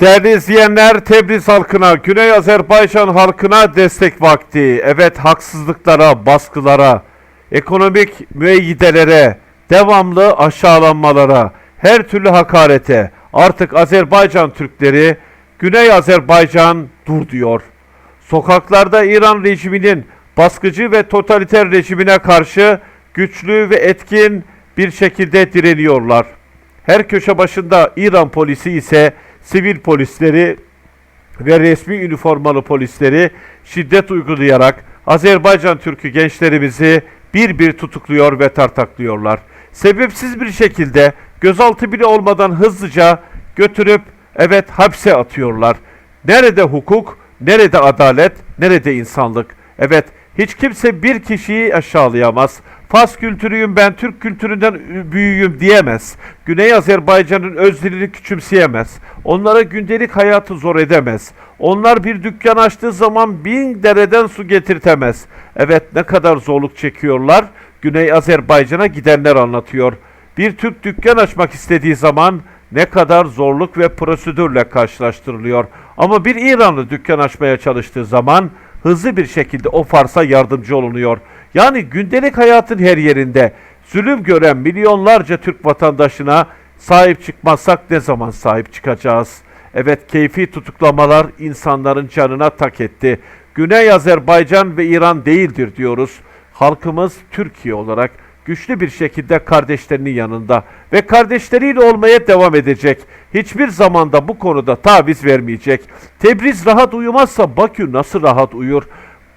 Değerli izleyenler, Tebriz halkına, Güney Azerbaycan halkına destek vakti. Evet, haksızlıklara, baskılara, ekonomik müeyyidelere, devamlı aşağılanmalara, her türlü hakarete artık Azerbaycan Türkleri, Güney Azerbaycan dur diyor. Sokaklarda İran rejiminin baskıcı ve totaliter rejimine karşı güçlü ve etkin bir şekilde direniyorlar. Her köşe başında İran polisi ise sivil polisleri ve resmi üniformalı polisleri şiddet uygulayarak Azerbaycan Türk'ü gençlerimizi bir bir tutukluyor ve tartaklıyorlar. Sebepsiz bir şekilde gözaltı bile olmadan hızlıca götürüp evet hapse atıyorlar. Nerede hukuk, nerede adalet, nerede insanlık? Evet, hiç kimse bir kişiyi aşağılayamaz. Fas kültürüyüm ben, Türk kültüründen büyüğüm diyemez. Güney Azerbaycan'ın öz dilini küçümseyemez. Onlara gündelik hayatı zor edemez. Onlar bir dükkan açtığı zaman bin dereden su getirtemez. Evet ne kadar zorluk çekiyorlar. Güney Azerbaycan'a gidenler anlatıyor. Bir Türk dükkan açmak istediği zaman ne kadar zorluk ve prosedürle karşılaştırılıyor. Ama bir İranlı dükkan açmaya çalıştığı zaman hızlı bir şekilde o farsa yardımcı olunuyor. Yani gündelik hayatın her yerinde zulüm gören milyonlarca Türk vatandaşına sahip çıkmazsak ne zaman sahip çıkacağız? Evet keyfi tutuklamalar insanların canına tak etti. Güney Azerbaycan ve İran değildir diyoruz. Halkımız Türkiye olarak güçlü bir şekilde kardeşlerinin yanında ve kardeşleriyle olmaya devam edecek. Hiçbir zamanda bu konuda taviz vermeyecek. Tebriz rahat uyumazsa Bakü nasıl rahat uyur?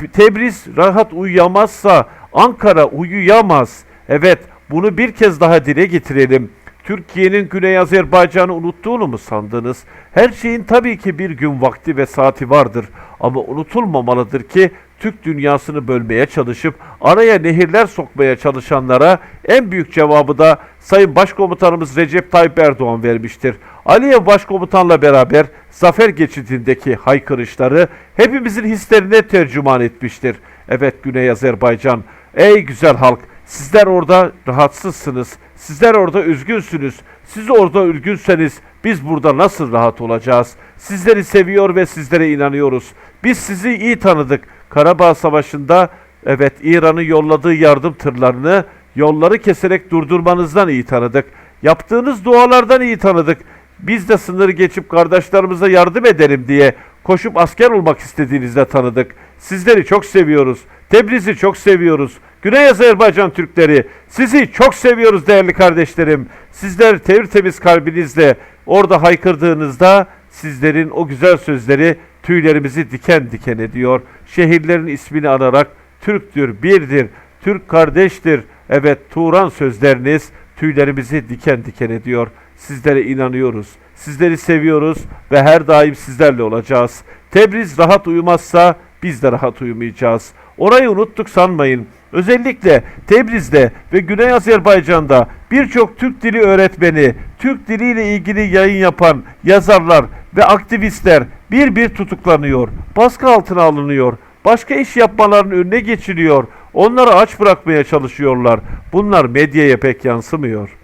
Tebriz rahat uyuyamazsa Ankara uyuyamaz. Evet bunu bir kez daha dile getirelim. Türkiye'nin Güney Azerbaycan'ı unuttuğunu mu sandınız? Her şeyin tabii ki bir gün vakti ve saati vardır. Ama unutulmamalıdır ki Türk dünyasını bölmeye çalışıp araya nehirler sokmaya çalışanlara en büyük cevabı da Sayın Başkomutanımız Recep Tayyip Erdoğan vermiştir. Aliyev Başkomutanla beraber zafer geçidindeki haykırışları hepimizin hislerine tercüman etmiştir. Evet Güney Azerbaycan, ey güzel halk sizler orada rahatsızsınız, sizler orada üzgünsünüz, siz orada üzgünseniz biz burada nasıl rahat olacağız? Sizleri seviyor ve sizlere inanıyoruz. Biz sizi iyi tanıdık. Karabağ Savaşı'nda evet İran'ın yolladığı yardım tırlarını yolları keserek durdurmanızdan iyi tanıdık. Yaptığınız dualardan iyi tanıdık. Biz de sınırı geçip kardeşlerimize yardım edelim diye koşup asker olmak istediğinizde tanıdık. Sizleri çok seviyoruz. Tebriz'i çok seviyoruz. Güney Azerbaycan Türkleri sizi çok seviyoruz değerli kardeşlerim. Sizler temiz kalbinizle orada haykırdığınızda sizlerin o güzel sözleri tüylerimizi diken diken ediyor. Şehirlerin ismini anarak Türktür, birdir, Türk kardeştir. Evet Turan sözleriniz tüylerimizi diken diken ediyor. Sizlere inanıyoruz. Sizleri seviyoruz ve her daim sizlerle olacağız. Tebriz rahat uyumazsa biz de rahat uyumayacağız. Orayı unuttuk sanmayın. Özellikle Tebriz'de ve Güney Azerbaycan'da birçok Türk dili öğretmeni, Türk diliyle ilgili yayın yapan yazarlar ve aktivistler bir bir tutuklanıyor. Baskı altına alınıyor. Başka iş yapmalarının önüne geçiliyor. Onları aç bırakmaya çalışıyorlar. Bunlar medyaya pek yansımıyor.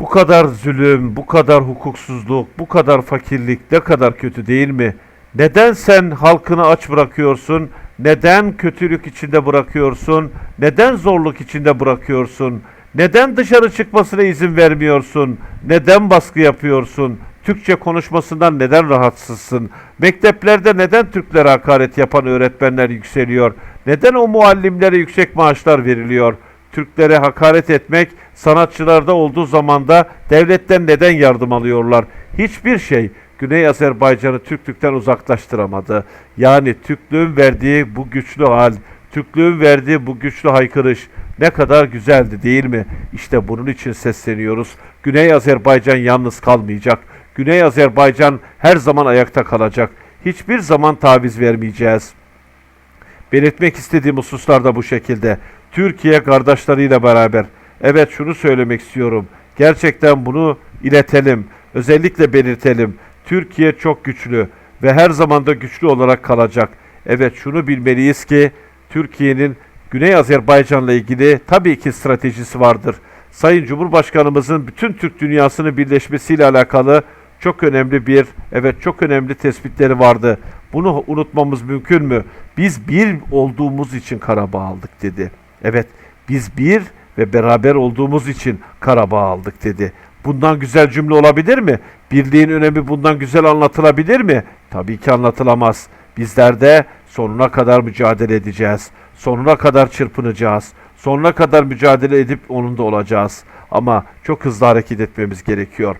Bu kadar zulüm, bu kadar hukuksuzluk, bu kadar fakirlik ne kadar kötü değil mi? Neden sen halkını aç bırakıyorsun? Neden kötülük içinde bırakıyorsun? Neden zorluk içinde bırakıyorsun? Neden dışarı çıkmasına izin vermiyorsun? Neden baskı yapıyorsun? Türkçe konuşmasından neden rahatsızsın? Mekteplerde neden Türklere hakaret yapan öğretmenler yükseliyor? Neden o muallimlere yüksek maaşlar veriliyor? Türklere hakaret etmek sanatçılarda olduğu zamanda devletten neden yardım alıyorlar? Hiçbir şey Güney Azerbaycan'ı Türklükten uzaklaştıramadı. Yani Türklüğün verdiği bu güçlü hal, Türklüğün verdiği bu güçlü haykırış ne kadar güzeldi değil mi? İşte bunun için sesleniyoruz. Güney Azerbaycan yalnız kalmayacak. Güney Azerbaycan her zaman ayakta kalacak. Hiçbir zaman taviz vermeyeceğiz. Belirtmek istediğim hususlar da bu şekilde. Türkiye kardeşleriyle beraber. Evet şunu söylemek istiyorum. Gerçekten bunu iletelim. Özellikle belirtelim. Türkiye çok güçlü ve her zaman da güçlü olarak kalacak. Evet şunu bilmeliyiz ki Türkiye'nin Güney Azerbaycan'la ilgili tabii ki stratejisi vardır. Sayın Cumhurbaşkanımızın bütün Türk dünyasının birleşmesiyle alakalı çok önemli bir, evet çok önemli tespitleri vardı. Bunu unutmamız mümkün mü? Biz bir olduğumuz için Karabağ aldık dedi. Evet, biz bir ve beraber olduğumuz için Karabağ aldık dedi. Bundan güzel cümle olabilir mi? Birliğin önemi bundan güzel anlatılabilir mi? Tabii ki anlatılamaz. Bizler de sonuna kadar mücadele edeceğiz. Sonuna kadar çırpınacağız. Sonuna kadar mücadele edip onunda olacağız. Ama çok hızlı hareket etmemiz gerekiyor.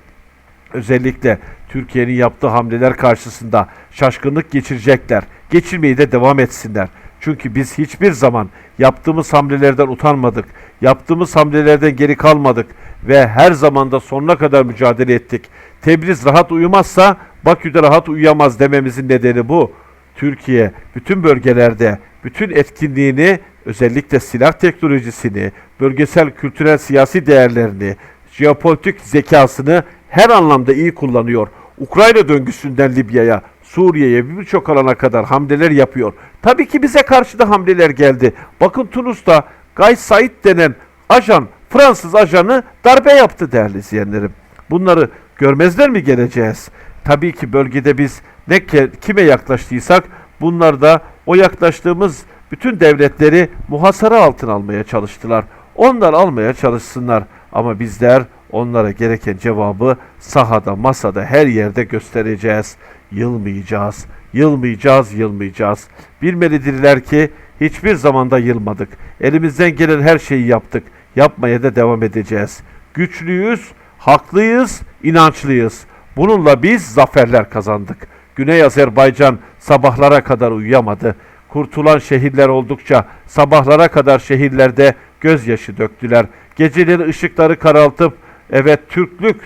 Özellikle Türkiye'nin yaptığı hamleler karşısında şaşkınlık geçirecekler. Geçirmeyi de devam etsinler. Çünkü biz hiçbir zaman yaptığımız hamlelerden utanmadık. Yaptığımız hamlelerden geri kalmadık ve her zaman da sonuna kadar mücadele ettik. Tebriz rahat uyumazsa Bakü'de rahat uyuyamaz dememizin nedeni bu. Türkiye bütün bölgelerde bütün etkinliğini özellikle silah teknolojisini, bölgesel kültürel siyasi değerlerini, jeopolitik zekasını her anlamda iyi kullanıyor. Ukrayna döngüsünden Libya'ya, Suriye'ye birçok alana kadar hamleler yapıyor. Tabii ki bize karşı da hamleler geldi. Bakın Tunus'ta Gay Said denen ajan, Fransız ajanı darbe yaptı değerli izleyenlerim. Bunları görmezler mi geleceğiz? Tabii ki bölgede biz ne kime yaklaştıysak bunlar da o yaklaştığımız bütün devletleri muhasara altına almaya çalıştılar. Onlar almaya çalışsınlar ama bizler onlara gereken cevabı sahada, masada, her yerde göstereceğiz. Yılmayacağız, yılmayacağız, yılmayacağız. Bilmelidirler ki hiçbir zamanda yılmadık. Elimizden gelen her şeyi yaptık. Yapmaya da devam edeceğiz. Güçlüyüz, haklıyız, inançlıyız. Bununla biz zaferler kazandık. Güney Azerbaycan sabahlara kadar uyuyamadı. Kurtulan şehirler oldukça sabahlara kadar şehirlerde gözyaşı döktüler. Geceleri ışıkları karaltıp evet Türklük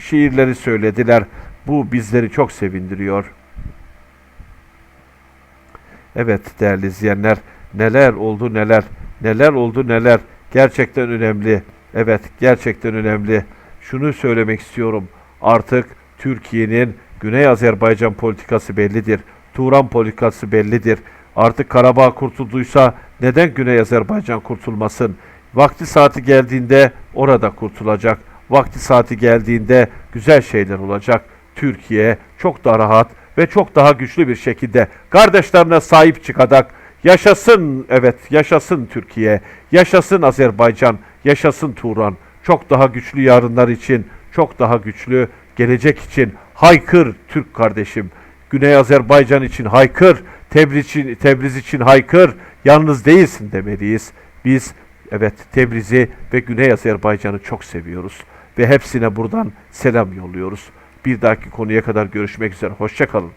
şiirleri söylediler. Bu bizleri çok sevindiriyor. Evet değerli izleyenler neler oldu neler neler oldu neler gerçekten önemli. Evet gerçekten önemli. Şunu söylemek istiyorum. Artık Türkiye'nin Güney Azerbaycan politikası bellidir. Turan politikası bellidir. Artık Karabağ kurtulduysa neden Güney Azerbaycan kurtulmasın? Vakti saati geldiğinde orada kurtulacak. Vakti saati geldiğinde güzel şeyler olacak. Türkiye çok daha rahat ve çok daha güçlü bir şekilde kardeşlerine sahip çıkacak. Yaşasın evet yaşasın Türkiye, yaşasın Azerbaycan, yaşasın Turan. Çok daha güçlü yarınlar için, çok daha güçlü gelecek için haykır Türk kardeşim. Güney Azerbaycan için haykır, Tebriz için, Tebriz için haykır. Yalnız değilsin demeliyiz. Biz evet Tebriz'i ve Güney Azerbaycan'ı çok seviyoruz ve hepsine buradan selam yolluyoruz. Bir dahaki konuya kadar görüşmek üzere. Hoşçakalın.